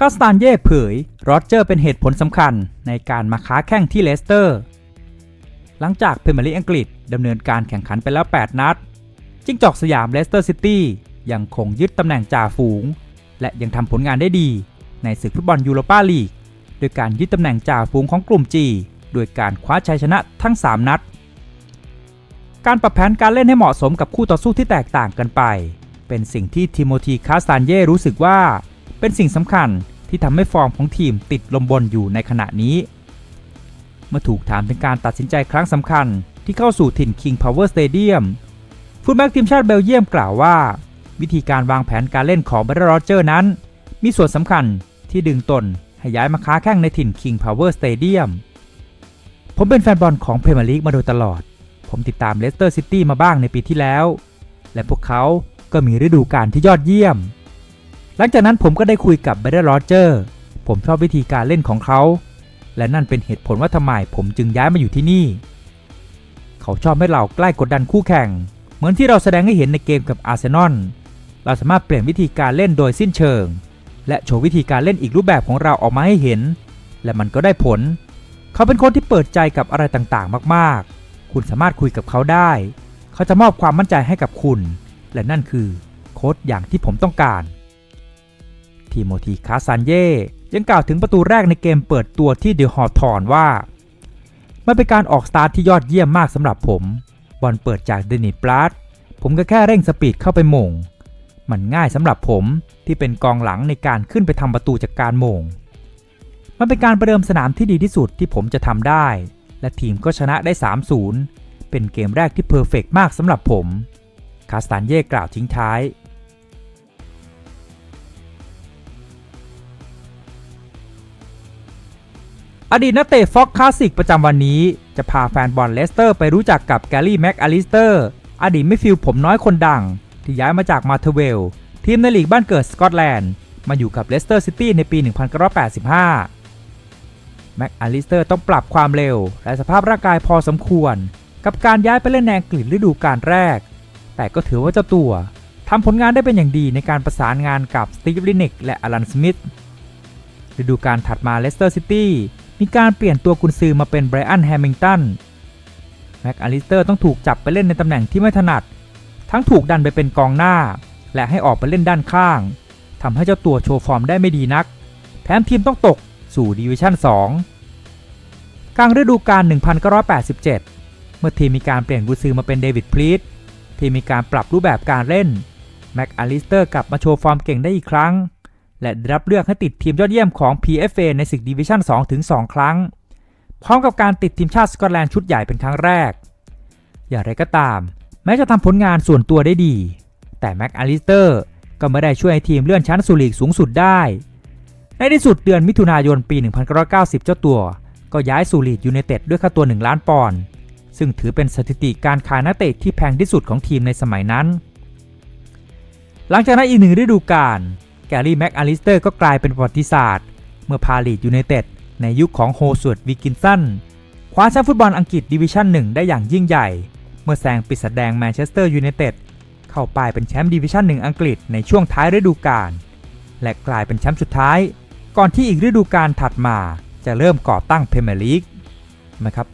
คาสตานเย่เผยโรเจอร์เป็นเหตุผลสำคัญในการมาค้าแข่งที่เลสเตอร์ หลังจากพรีเมียร์ลีกอังกฤษดำเนินการแข่งขันไปแล้ว 8 นัด จิ้งจอกสยามเลสเตอร์ซิตี้ยังคงยึดตำแหน่งจ่าฝูง และยังทำผลงานได้ดีในศึกฟุตบอลยูโรปาลีกโดยการยึดตำแหน่งจ่าฝูงของกลุ่ม G โดยการคว้าชัยชนะทั้ง 3 นัด การปรับแผนการเล่นให้เหมาะสมกับคู่ต่อสู้ที่แตกต่างกันไป เป็นสิ่งที่ทิโมธีคาสตานเย่รู้สึกว่า เป็นสิ่งสำคัญที่ทำให้ฟอร์มของทีมติดลมบนอยู่ในขณะนี้ เมื่อถูกถามถึงการตัดสินใจครั้งสำคัญที่เข้าสู่ถิ่น King Power Stadium ฟุตบ็กทีมชาติเบลเยียมกล่าวว่า วิธีการวางแผนการเล่นของเบรโรเจอร์นั้น มีส่วนสำคัญที่ดึงตนให้ย้ายมาค้าแข่งในถิ่น King Power Stadium ผมเป็นแฟนบอลของเพรเมียร์ลีกมาโดยตลอด ผมติดตามเลสเตอร์ซิตี้มาบ้างในปีที่แล้ว และพวกเขาก็มีฤดูกาลที่ยอดเยี่ยม หลังจากนั้นผมก็ได้คุยกับเบรโรเจอร์ผมชอบวิธีการเล่นของเขา และนั่นเป็นเหตุผลว่าทำไมผมจึงย้ายมาอยู่ที่นี่ เขาชอบให้เราใกล้กดดันคู่แข่ง เหมือนที่เราแสดงให้เห็นในเกมกับอาร์เซนอลเราสามารถเปลี่ยนวิธีการเล่นโดยสิ้นเชิง และโชว์วิธีการเล่นอีกรูปแบบของเราออกมาให้เห็น และมันก็ได้ผล เขาเป็นคนที่เปิดใจกับอะไรต่างๆ มากๆ คุณสามารถคุยกับเขาได้ เขาจะมอบความมั่นใจให้กับคุณ และนั่นคือโค้ดอย่างที่ผมต้องการ ทีโมธีคาซันเย่ยังกล่าวถึงประตูแรกในเกมเปิดตัวที่เดอะฮอทอนว่า มันเป็นการออกสตาร์ทที่ยอดเยี่ยมมากสำหรับผม บอลเปิดจากเดนิสปลาร์ผมก็แค่เร่งสปีดเข้าไปหม่ง มันง่ายสำหรับผมที่เป็นกองหลังในการขึ้นไปทำประตูจากการหม่ง มันเป็นการประเดิมสนามที่ดีที่สุดที่ผมจะทำได้ และทีมก็ชนะได้ 3-0 เป็นเกมแรกที่เพอร์เฟกมากสำหรับผม คาสตานเย่กล่าวทิ้งท้าย อดีตนักเตะฟ็อกคลาสสิกประจำวันนี้ จะพาแฟนบอลเลสเตอร์ไปรู้จักกับแกลลี่แม็กอลิสเตอร์อดีตมิฟิลผมน้อยคนดัง ที่ย้ายมาจากมาเทเวล ทีมในลีกบ้านเกิดสกอตแลนด์ มาอยู่กับเลสเตอร์ซิตี้ในปี 1985 แม็กอลิสเตอร์ต้องปรับความเร็ว และสภาพร่างกายพอสมควร กับการย้ายไปเล่นในอังกฤษฤดูกาลแรก แต่ก็ถือว่าเจ้าตัวทำผลงานได้เป็นอย่างดีในการประสานงานกับสตีฟลินิกและอลันสมิธฤดูกาลถัดมาเลสเตอร์ซิตี้ มีการเปลี่ยนตัวกุนซือมาเป็นไบรอันแฮมิงตันแม็กอลิสเตอร์ต้องถูกจับไปเล่นในตำแหน่งที่ไม่ถนัด ทั้งถูกดันไปเป็นกองหน้า และให้ออกไปเล่นด้านข้างทำให้เจ้าตัวโชว์ฟอร์มได้ไม่ดีนัก แถมทีมต้องตกสู่ดิวิชั่น 2 กลางฤดูกาล 1987 เมื่อทีมมีการเปลี่ยนกุนซือมาเป็นเดวิดพลีตทีมมีการปรับรูปแบบการเล่นแม็กอลิสเตอร์กลับมาโชว์ฟอร์มเก่งได้อีกครั้ง และได้รับเลือกให้ติดทีมยอดเยี่ยมของ PFA ในศึกดิวิชั่น2ถึง2ครั้ง พร้อมกับการติดทีมชาติสกอตแลนด์ชุดใหญ่เป็นครั้งแรก อย่างไรก็ตาม แม้จะทำผลงานส่วนตัวได้ดี แต่แม็กอลิสเตอร์ก็ไม่ได้ช่วยให้ทีมเลื่อนชั้นสู่ลีกสูงสุดได้ ในที่สุดเดือนมิถุนายนปี 1990 เจ้าตัว ก็ย้ายสู่ลีดยูไนเต็ดด้วยค่าตัว 1 ล้านปอนด์ซึ่งถือเป็นสถิติการขายนักเตะที่แพงที่สุดของทีมในสมัยนั้น หลังจากนั้นอีกหนึ่งฤดูกาล แกรี่แม็กอลิสเตอร์ก็กลายเป็นประวัติศาสตร์ เมื่อพาลีดยูไนเต็ดในยุคของโฮสวดวิกินสันคว้าแชมป์ฟุตบอลอังกฤษดิวิชั่น1ได้อย่างยิ่งใหญ่ เมื่อแซงปิดสแดงแมนเชสเตอร์ยูไนเต็ดเข้าไปเป็นแชมป์ดิวิชั่น1อังกฤษในช่วงท้ายฤดูกาลและกลายเป็นแชมป์สุดท้าย ก่อนที่อีกฤดูกาลถัดมาจะเริ่มก่อตั้งเพรเมียร์ลีกนะครับ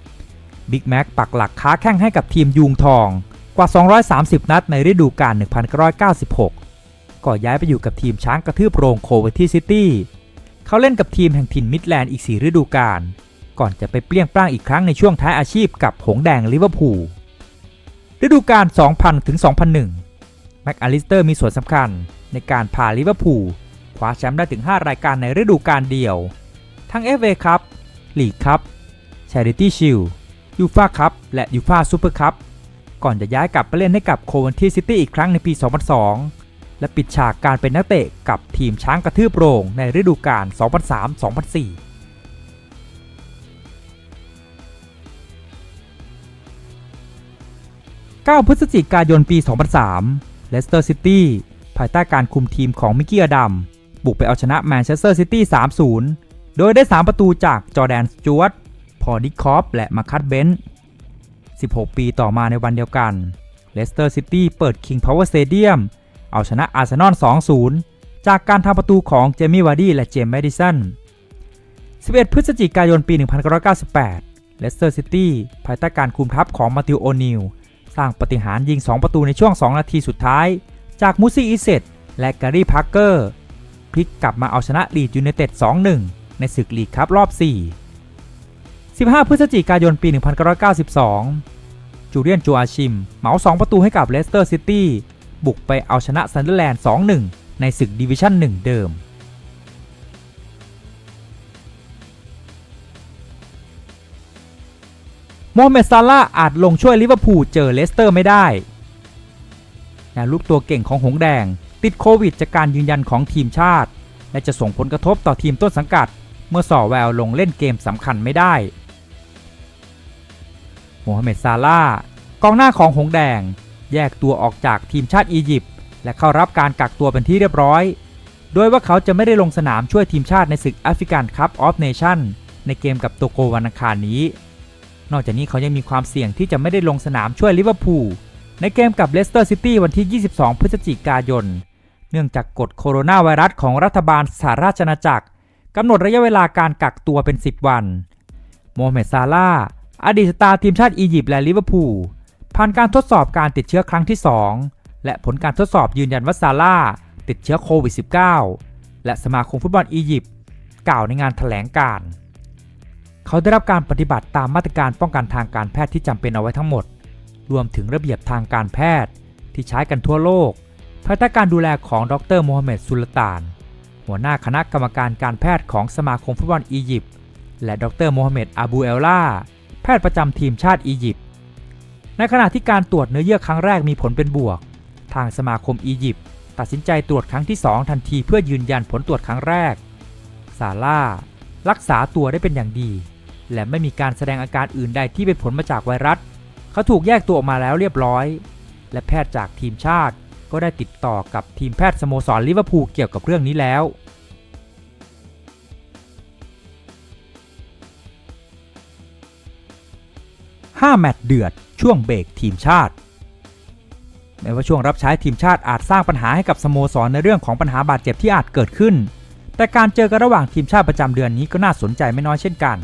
บิ๊กแม็กปักหลักค้าแข่งให้กับทีมยูงทองกว่า 230 นัดในฤดูกาล1996 ก็ย้ายไปอยู่กับทีมช้างกระทืบโรงโคเวที่ซิตี้เขาเล่นกับทีมแห่งถิ่นมิดแลนด์อีก 4 ฤดูกาลก่อนจะไปเปลี่ยงปล้างอีกครั้งในช่วงท้ายอาชีพกับหงแดงลิเวอร์พูลฤดูกาล 2000 ถึง 2001 แม็กอลิสเตอร์มีส่วนสำคัญในการพาลิเวอร์พูลคว้าแชมป์ได้ถึง 5 รายการในฤดูกาลเดียว ทั้ง FA คัพลีกคัพ Charity Shield ยูฟาคัพและยูฟาซูเปอร์คัพก่อนจะย้ายกลับไปเล่นให้กับโคเวนที่ซิตี้อีกครั้งในปี 2002 และปิดฉากการเป็นนักเตะกับทีมช้างกระทืบโรงในฤดูกาล 2003-2004 9 พฤศจิกายนปี 2003 เลสเตอร์ซิตี้ภายใต้การคุมทีมของมิกกี้อดัม บุกไปเอาชนะแมนเชสเตอร์ซิตี้ 3-0 โดยได้ 3 ประตูจากจอแดนสจวตพอดิคอฟและมาคัตเบนต์16 ปีต่อมาในวันเดียวกัน เลสเตอร์ซิตี้เปิด King Power Stadium เอ เอาชนะอาร์เซนอล 2-0 จากการทำประตูของเจมี่วาร์ดี้และเจมส์แมดิสัน 11 พฤศจิกายนปี 1998 เลสเตอร์ซิตี้ภายใต้การคุมทัพของมาติโอโอนิลสร้างปฏิหารยิง 2 ประตูในช่วง 2 นาทีสุดท้าย จากมูซี่อิเซตและแกรี่พาร์เกอร์พลิกกลับมาเอาชนะลีดยูไนเต็ด 2-1 ในศึกลีกคัพรอบ 4 15 พฤศจิกายนปี 1992 จูเลียนจูอาชิม เหมา 2 ประตูให้กับเลสเตอร์ซิตี้ บุกไปเอาชนะซันเดอร์แลนด์ 2-1 ในศึกดิวิชั่น 1 เดิม โมฮัมเหม็ดซาลาอาจลงช่วยลิเวอร์พูลเจอเลสเตอร์ไม่ได้แนวลูกตัวเก่งของหงแดง ติดโควิดจากการยืนยันของทีมชาติ และจะส่งผลกระทบต่อทีมต้นสังกัด เมื่อส่อแววลงเล่นเกมสำคัญไม่ได้โมฮัมเหม็ดซาลาห์กองหน้าของหงแดง แยกตัวออกจากทีมชาติอียิปต์และเข้ารับการกักตัวเป็นที่เรียบร้อย โดยว่าเขาจะไม่ได้ลงสนามช่วยทีมชาติในศึกแอฟริกันคัพออฟเนชั่นในเกมกับโตโกวันอังคารนี้ นอกจากนี้เขายังมีความเสี่ยงที่จะไม่ได้ลงสนามช่วยลิเวอร์พูลในเกมกับเลสเตอร์ซิตี้วันที่ 22 พฤศจิกายน เนื่องจากกฎโคโรนาไวรัสของรัฐบาลสหราชอาณาจักรกำหนดระยะเวลาการกักตัวเป็น 10 วัน โมเมดซาลาอดีตสตาร์ทีมชาติอียิปต์และลิเวอร์พูล ผ่านการทดสอบการติดเชื้อครั้งที่ 2 และผลการทดสอบยืนยันว่าซาลาติดเชื้อโควิด -19 และสมาคมฟุตบอลอียิปต์กล่าวในงานถแถลงการ์เขาได้รับการปฏิบัติตามมาตรการป้องกันทางการแพทย์ที่จำเป็นเอาไว้ทั้งหมด รวมถึงระเบียบทางการแพทย์ที่ใช้กันทั่วโลกภายใต้การดูแลของดรโมฮัมเหม็ดสุลต่าน หัวหน้าคณะกรรมการการแพทย์ของสมาคมฟุตบอลอียิปต์และดรโมฮัมเหม็ดอาบูเอลลาแพทย์ประจำทีมชาติอียิปต์ ในขณะที่การตรวจเนื้อเยื่อครั้งแรกมีผลเป็นบวก ทางสมาคมอียิปต์ตัดสินใจตรวจครั้งที่ 2 ทันทีเพื่อยืนยันผลตรวจครั้งแรก ซาร่ารักษาตัวได้เป็นอย่างดี และไม่มีการแสดงอาการอื่นใดที่เป็นผลมาจากไวรัส เขาถูกแยกตัวออกมาแล้วเรียบร้อย และแพทย์จากทีมชาติก็ได้ติดต่อกับทีมแพทย์สโมสรลิเวอร์พูลเกี่ยวกับเรื่องนี้แล้ว 5 แมตช์เดือด ช่วงเบรกทีมชาติ แม้ว่าช่วงรับใช้ทีมชาติอาจสร้างปัญหาให้กับสโมสรในเรื่องของปัญหาบาดเจ็บที่อาจเกิดขึ้น แต่การเจอกันระหว่างทีมชาติประจำเดือนนี้ก็น่าสนใจไม่น้อยเช่นกัน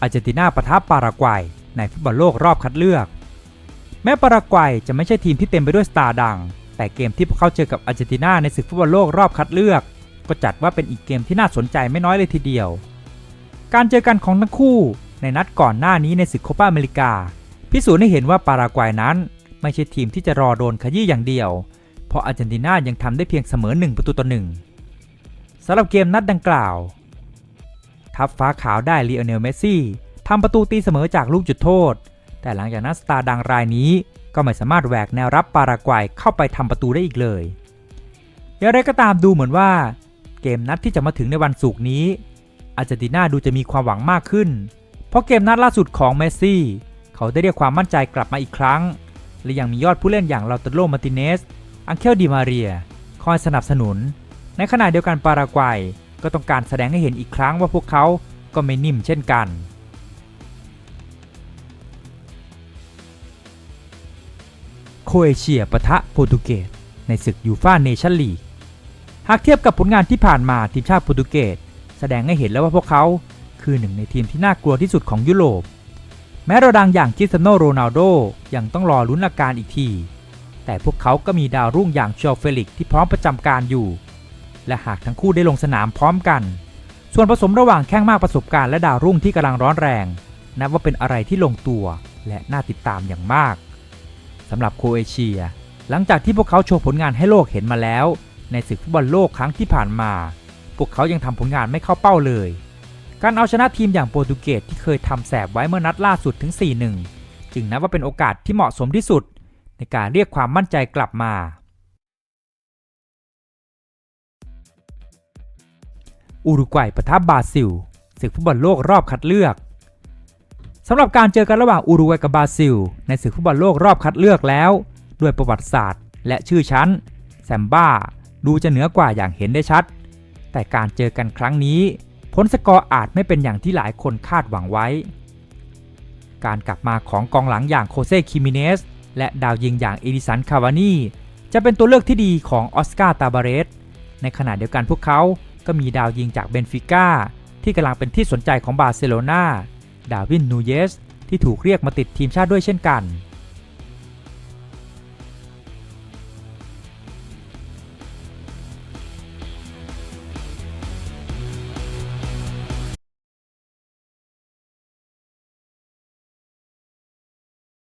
อาร์เจนตินาปะทะปารากวัยในฟุตบอลโลกรอบคัดเลือก แม้ปารากวัยจะไม่ใช่ทีมที่เต็มไปด้วยสตาร์ดัง แต่เกมที่พวกเขาเจอกับอาร์เจนตินาในศึกฟุตบอลโลกรอบคัดเลือก ก็จัดว่าเป็นอีกเกมที่น่าสนใจไม่น้อยเลยทีเดียว การเจอกันของทั้งคู่ในนัดก่อนหน้านี้ในศึกโคปาอเมริกา พิสูจน์ให้เห็นว่าปารากวัยนั้น ไม่ใช่ทีมที่จะรอโดนขยี้อย่างเดียว เพราะอาร์เจนตินายังทำได้เพียงเสมอ1ประตูต่อหนึ่งสำหรับเกมนัดดังกล่าว ทัพฟ้าขาวได้ลีโอเนลเมสซี่ทำประตูตีเสมอจากลูกจุดโทษ แต่หลังจากนั้นสตาร์ดังรายนี้ก็ไม่สามารถแหวกแนวรับปารากวัยเข้าไปทำประตูได้อีกเลยอย่างไรก็ตามดูเหมือนว่า เกมนัดที่จะมาถึงในวันศุกร์นี้ อาร์เจนตินาดูจะมีความหวังมากขึ้น เพราะเกมนัดล่าสุดของเมสซี่ เขาได้เรียกความมั่นใจกลับมาอีกครั้ง และยังมียอดผู้เล่นอย่างลาตโลมาติเนส อังเคลดิมาเรีย คอยสนับสนุน ในขณะเดียวกันปารากวัยก็ต้องการแสดงให้เห็นอีกครั้งว่าพวกเขาก็ไม่นิ่มเช่นกันโคเอเชียปะทะโปรตุเกสในศึกยูฟ่าเนชั่นลีก หากเทียบกับผลงานที่ผ่านมาทีมชาติโปรตุเกสแสดงให้เห็นแล้วว่าพวกเขาคือหนึ่งในทีมที่น่ากลัวที่สุดของยุโรป แม้เราดังอย่างคริสเตียโนโรนัลโดยังต้องรอลุ้นอาการอีกที แต่พวกเขาก็มีดาวรุ่งอย่างเชลเฟลิกที่พร้อมประจำการอยู่ และหากทั้งคู่ได้ลงสนามพร้อมกัน ส่วนผสมระหว่างแข้งมากประสบการณ์และดาวรุ่งที่กำลังร้อนแรง นับว่าเป็นอะไรที่ลงตัวและน่าติดตามอย่างมากสำหรับโคเอเชีย หลังจากที่พวกเขาโชว์ผลงานให้โลกเห็นมาแล้ว ในศึกฟุตบอลโลกครั้งที่ผ่านมา พวกเขายังทำผลงานไม่เข้าเป้าเลย การเอาชนะทีมอย่างโปรตุเกสที่เคยทำแสบไว้เมื่อนัดล่าสุดถึง 4-1 จึงนับว่าเป็นโอกาสที่เหมาะสมที่สุด ในการเรียกความมั่นใจกลับมา อุรุกวัยปะทะบราซิลศึกฟุตบอลโลกรอบคัดเลือกสำหรับการเจอกันระหว่างอุรุกวัยกับบราซิล ในศึกฟุตบอลโลกรอบคัดเลือกแล้ว ด้วยประวัติศาสตร์ และชื่อชั้นแซมบ้า ดูจะเหนือกว่าอย่างเห็นได้ชัด แต่การเจอกันครั้งนี้ ผลสกอร์อาจไม่เป็นอย่างที่หลายคนคาดหวังไว้ การกลับมาของกองหลังอย่างโคเซ่คิมิเนสและดาวยิงอย่างเอดิสันคาวานีจะเป็นตัวเลือกที่ดีของออสการ์ตาบาเรส ในขณะเดียวกันพวกเขาก็มีดาวยิงจากเบนฟิก้าที่กำลังเป็นที่สนใจของบาร์เซโลนาดาวินนูเยสที่ถูกเรียกมาติดทีมชาติด้วยเช่นกัน